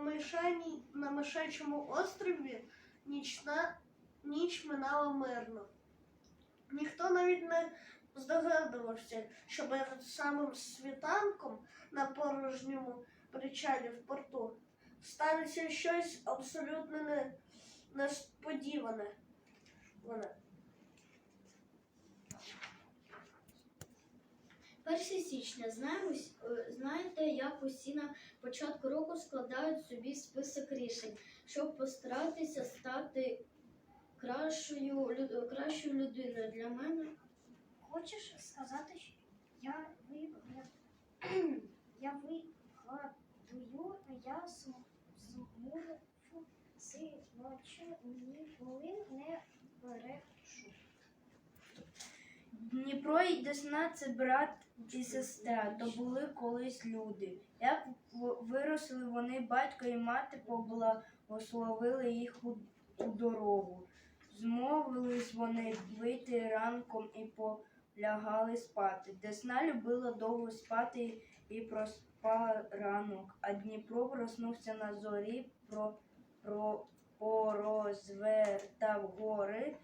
мишаній, на мишачому острові нічна ніч минала мирно. Ніхто навіть не здогадувався, що перед самим світанком на порожньому причалі в порту станеться щось абсолютно не, несподіване. Вона. 1 січня знаємо, с- е, знаєте, як усі на початку року складають собі список рішень, щоб постаратися стати кращою, кращою людиною для мене. Хочеш сказати, що я вигадую, я вигадую, я зможу ці ночі ніколи не брешу. Дніпро і Десна це брат і сестра, то були колись люди. Як виросли вони, батько і мати поблагословили їх у, у дорогу. Змовились вони вийти ранком і полягали спати. Десна любила довго спати і проспала ранок, а Дніпро проснувся на зорі, про, про, порозвертав гори,